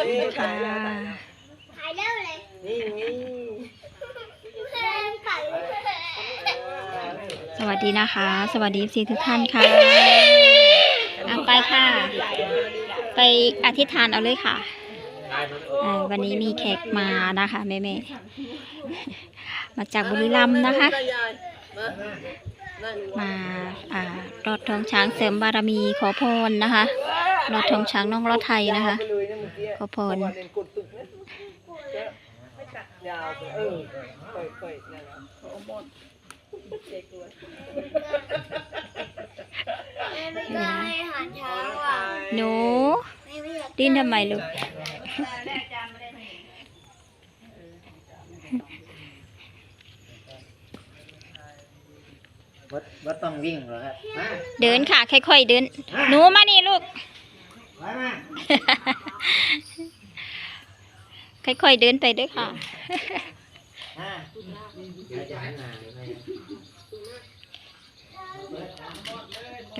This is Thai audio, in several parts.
ค่ะถ่ายได้เลยนี่นี่ถ่ายสวัสดีนะคะ สวัสดีซีทุกท่านค่ะเอาไปค่ะ ไปอธิษฐานเอาเลยค่ะเอ่อวันนี้มีแขกมานะคะแม่แม่ๆมาจากบุรีรัมย์นะคะได้ยายมานั่งมาอ่ารอดท้องช้างเสริมบารมีขอพรนะคะรอดท้องช้างน้องรอดไทยนะคะไปเลยนะเมื่ อกี้ขอพรเพาะว่าเน้นกดตึกนะไม่ตัดยาวไปเออค่อยๆนั่นแหละโอ้หมดเจ๊กด้วยไม่ได้หาช้างว่ะหนูไม่ไม่อยากดิ้นทำไมลูกวัดวัดต้องวิ่งเหรอครับมาเดินค่ะ ค่อยๆเดิน หนูมานี่ลูก ไปมาค่อยๆเดินไปด้วยค่ะมาเดี๋ยวจะหันหน้าเลยไหม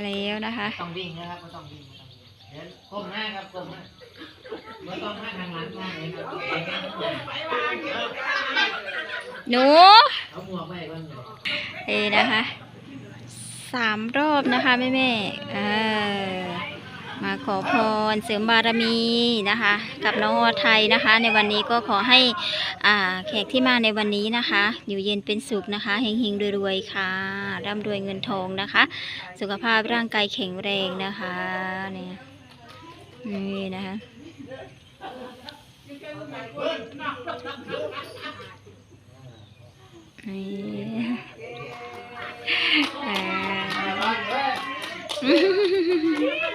แล้วนะคะ ต้องวิ่งนะครับไม่ต้องวิ่งไม่ต้องวิ่งเดินก้มหน้าครับก้มหน้าไม่ต้องหน้าทางหลังข้างเลยครับหนูเอาหมวกไปก่อนเลยเอนะคะสามรอบนะคะแม่แม่ๆเออ มาขอพรเสริมบารมีนะคะ กับน้องอไทยนะคะ ในวันนี้ก็ขอให้อ่าแขกที่มาในวันนี้นะคะ อยู่เย็นเป็นสุขนะคะเฮงๆรวยๆค่ะร่ำรวยเงินทองนะคะ สุขภาพร่างกายแข็งแรงนะคะเนี่ยนี่นะคะนี่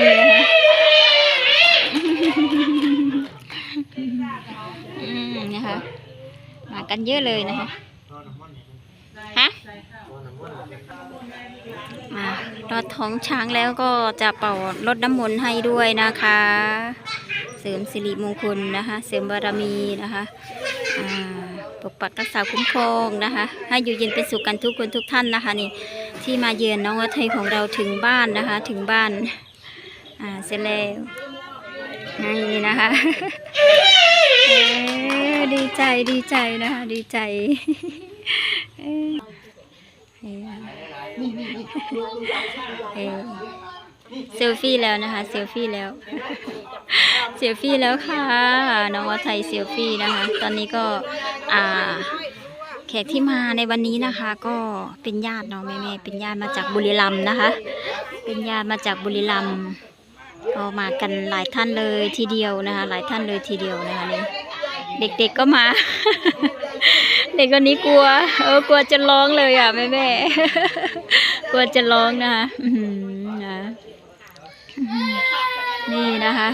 นี่นะคะอืมนะคะ มากันเยอะเลยนะคะฮะรอน้ำมันเนี่ยอ่ารอดท้องช้างแล้วก็จะเป่ารดน้ำมนต์ให้ด้วยนะคะ เสริมสิริมงคลนะคะ เสริมบารมีนะคะอ่าปกปักรักษาคุ้มครองนะคะ ให้อยู่เย็นเป็นสุขกันทุกคนทุกท่านนะคะนี่ที่มาเยือนน้องวัไทยของเราถึงบ้านนะคะ ถึงบ้าน อ่าเสร็จแล้วนี่นะคะเอ้ดีใจดีใจนะคะ ดีใจเอ้เซลฟี่แล้วนะคะเซลฟี่แล้วเซลฟี่แล้วค่ะน้องวัไทยเซลฟี่นะคะ ตอนนี้ก็อ่าแขกที่มาในวันนี้นะคะ ก็เป็นญาติเนาะแม่แม่ๆเป็นญาติมาจากบุรีรัมย์นะคะ เป็นญาติมาจากบุรีรัมย์ ก็มากันหลายท่านเลยทีเดียวนะคะ หลายท่านเลยทีเดียวนะคะนี่เด็กๆก็มา เด็กคนนี้กลัว เออกลัวจะร้องเลยอะแม่แม่ๆกลัวจะร้องนะคะนะนี่นะคะ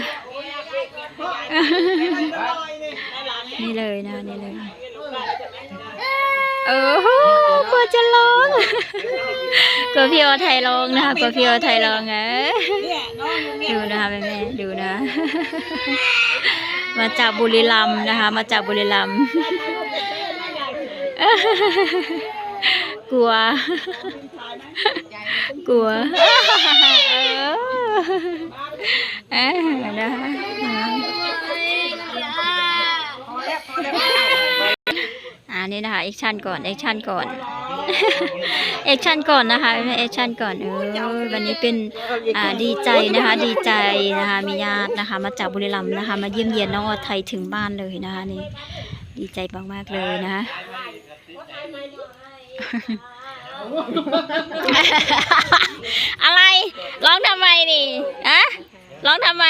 นี่เลยนะนี่เลยเออโหกลัวจะร้องกลัวพี่โอไทยร้องนะคะกลัวพี่โอไทยร้องไง ดูนะคะแม่แม่ๆดูนะ มาจากบุรีรัมย์นะคะ มาจากบุรีรัมย์กลัว กลัวเออนะคะ อ่านี่นะคะแอคชั่นก่อนแอคชั่นก่อนแอคชั่นก่อนนะคะแอคชั่นก่อนเออวันนี้เป็นอ่าดีใจนะคะ ดีใจนะคะมีญาตินะคะ มาจากบุรีรัมย์นะคะ มาเยี่ยมเยียนน้องอไทยถึงบ้านเลยนะคะนี่ดีใจมากๆเลยนะคะอะไรร้องทำไมนี่อะร้องทำไม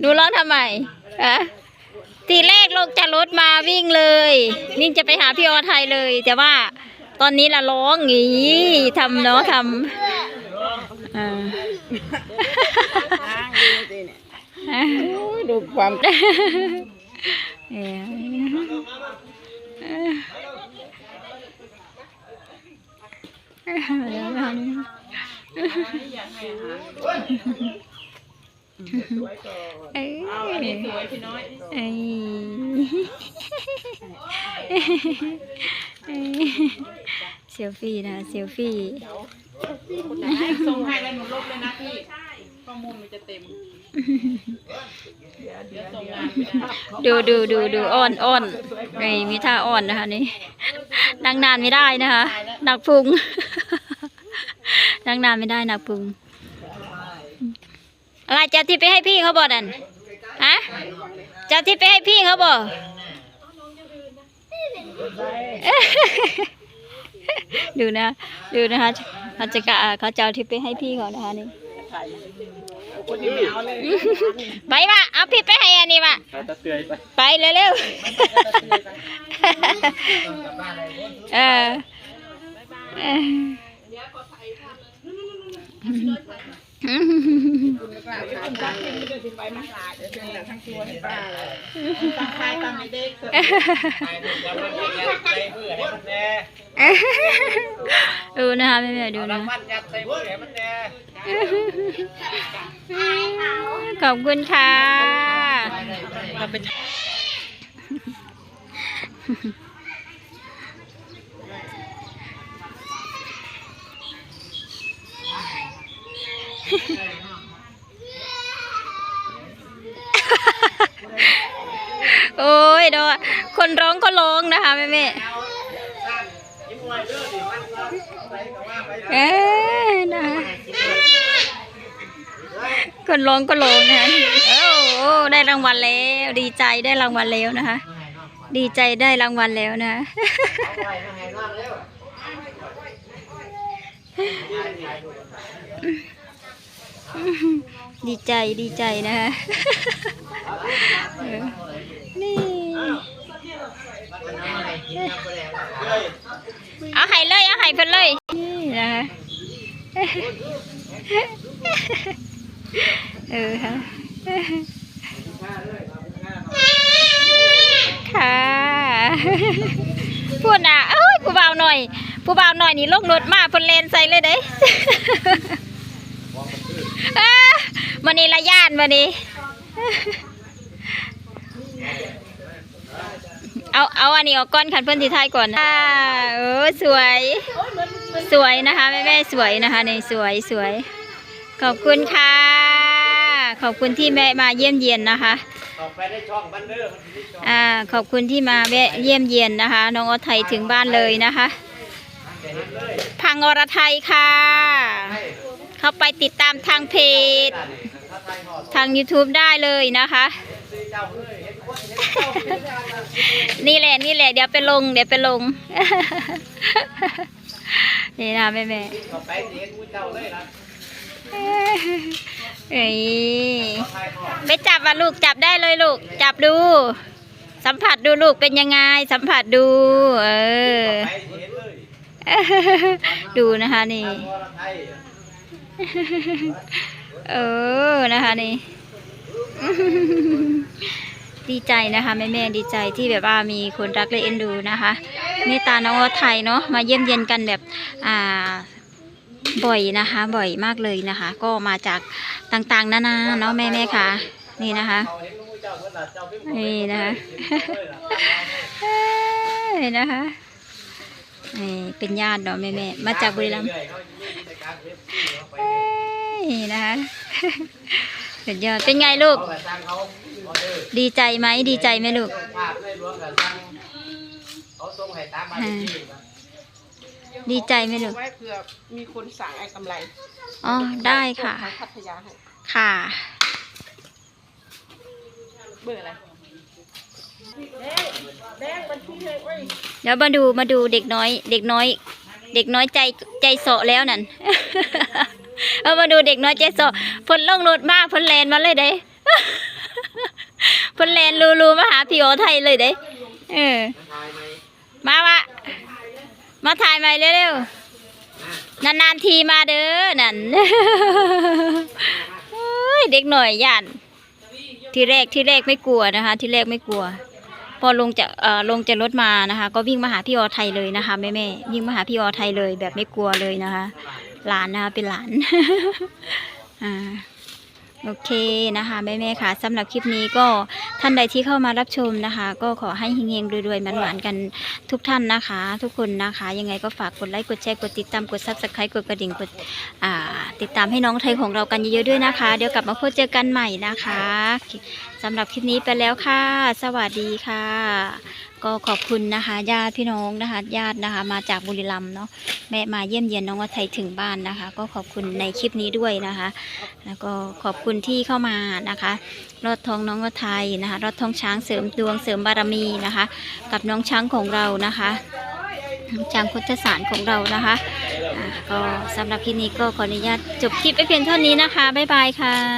หนูร้องทำไมอะ ทีแรกลงจากรถมาวิ่งเลยวิ่งจะไปหาพี่ออไทยเลย แต่ว่าตอนนี้ละร้องงี้ทำเนาะทำอ่าดูความเอ่ เอ้ยสวยพี่น้อยเอ้ยเซลฟี่นะคะเซลฟี่ส่งให้แล้วหนูลบเลยนะพี่ข้อมูลมันจะเต็ม เดี๋ยวเดี๋ยวส่งงานไม่ได้ดูดูดูดูอ้อนอ้อนนี่มีท่าอ้อนนะคะนี่นั่งนานไม่ได้นะคะหนักพุงนั่งนานไม่ได้หนักพุง อะไรจะที่ไปให้พี่เขาบอกนั่นฮะจะที่ไปให้พี่เขาบอกดูนะ ดูนะคะเขาจะกะเขาจะเอาที่ไปให้พี่เขานะคะนี่คนนี้ไม่เอาเลยไปว่ะเอาพี่ไปให้อันนี้ว่ะเขาจะเตือนไปไปเร็วๆเออ เออคุณจักรไม่ได้ถึงไปมาหาเดี๋ยวเป็นแต่ทั้งตัวให้ป้าเลยตั้งใครตั้งให้เด็กเถอะไปดูแล้วมันยัดใส่เพื่อให้มันแน่ดูนะคะแม่แม่ๆดูเอานะรางวัลยัดใส่เพื่อให้มันแน่ขอบคุณค่ะ โอ้ยดอคนร้องก็ร้องนะคะแม่แม่เอ็นะคนร้องก็ร้องนะคะโอ้โอ้ได้รางวัลแล้ว ดีใจได้รางวัลแล้วนะคะ ดีใจได้รางวัลแล้วนะ ดีใจดีใจนะคะนี่เอาไห้เลยเอาไห้เพิ่นเลยนี่นะคะเออค่ะค่ะพูดน่ะเอ้ยผู้บ่าวหน่อยผู้บ่าวหน่อยนี่ลงรถมาเพิ่นเลนใส่เลยเด้ ละย่านมันนี่เอาเอาอันนี้ออกก้อนขันเพื่อนที่ท้ายก่อนอ่าเออสวย สวยนะคะแม่แม่ๆสวยนะคะนี่สวยสวย ขอบคุณค่ะ ขอบคุณที่แม่มาเยี่ยมเยียนนะคะออกไปได้ช่องบันเรื่องอ่าขอบคุณที่มาแวะเยี่ยมเยียนนะคะ น้องอไทยถึงบ้านเลยนะคะ พังอรไทยค่ะ เข้าไปติดตามทางเพจ ทาง YouTube ได้เลยนะคะ นี่แหละนี่แหละเดี๋ยวไปลง เดี๋ยวไปลง นี่นะแม่แม่ไปเอ้ยไปจับอะลูกจับได้เลยลูก จับดู สัมผัสดูลูกเป็นยังไง สัมผัสดู เออ ดูนะคะนี่ เออนะคะนี่ดีใจนะคะแม่แม่ดีใจที่แบบว่ามีคนรักและเอ็นดูนะคะเมตตาน้องไทยเนาะมาเยี่ยมเยียนกันแบบอ่าบ่อยนะคะ บ่อยมากเลยนะคะ ก็มาจากต่างๆนานาเนาะแม่แม่ค่ะนี่นะคะนี่นะคะเลยล่นะคะนี่เป็นญาติเนาะแม่แม่มาจากบุรีรัมย์ เอยๆเขามีกิจการเว็บที่เขาไปเอ้ยนะคะสุดยอดเป็นไงลูกเขาก็สั่งเขาออเดอร์ดีใจไหมดีใจไหมลูกภาพในหลวงก็สั่งเขาส่งให้ตามบ้านเลขที่ครับดีใจไหมลูกไว้เผื่อมีคนสั่งไอ้กำไรอ๋อได้ค่ะทางพัทยาให้ค่ะเบอร์อะไรแดงแดงบัญชีเลยเว้ยเดี๋ยวมาดูมาดูเด็กน้อย เด็กน้อย เด็กน้อยใจใจเสาะแล้วนั่น เอามาดูเด็กน้อยใจสาะฝนลงรถมากฝนแลนมาเลยเด้ฝนแลนรูรูมาหาพี่โอไทยเลยเด้เออมาวะมาถ่ายใหม่เร็วๆนานๆทีมาเด้อนั่นเด็กหน่อยย่านที่แรกที่แรกไม่กลัวนะคะ ที่แรกไม่กลัว พอลงจากเอ่อลงจากรถมานะคะ ก็วิ่งมาหาพี่ออไทยเลยนะคะแม่แม่วิ่งมาหาพี่ออไทยเลยแบบไม่กลัวเลยนะคะ หลานนะคะเป็นหลานอ่าโอเคนะคะแม่ๆค่ะสำหรับคลิปนี้ก็ท่านใดที่เข้ามารับชมนะคะ ก็ขอให้เฮงๆรวยๆหวานๆกันทุกท่านนะคะ ทุกคนนะคะ ยังไงก็ฝากกดไลค์กดแชร์กดติดตามกดซับสไครต์กดกระดิ่งกดอ่าติดตามให้น้องไทยของเรากันเยอะๆด้วยนะคะ เดี๋ยวกลับมาพบเจอกันใหม่นะคะสำหรับคลิปนี้ไปแล้วค่ะ สวัสดีค่ะ ก็ขอบคุณนะคะ ญาติพี่น้องนะคะญาตินะคะ มาจากบุรีรัมย์เนาะแม่มาเยี่ยมเยียนน้องวัดไทยถึงบ้านนะคะ ก็ขอบคุณในคลิปนี้ด้วยนะคะ แล้วก็ขอบคุณที่เข้ามานะคะรอดทองน้องวัดไทยนะคะรอดทองช้างเสริมดวงเสริมบารมีนะคะ กับน้องช้างของเรานะคะช้างพุทธสารของเรานะคะก็สำหรับคลิปนี้ก็ขออนุญาตจบคลิปไปเพียงเท่านี้นะคะ บ๊ายบายค่ะ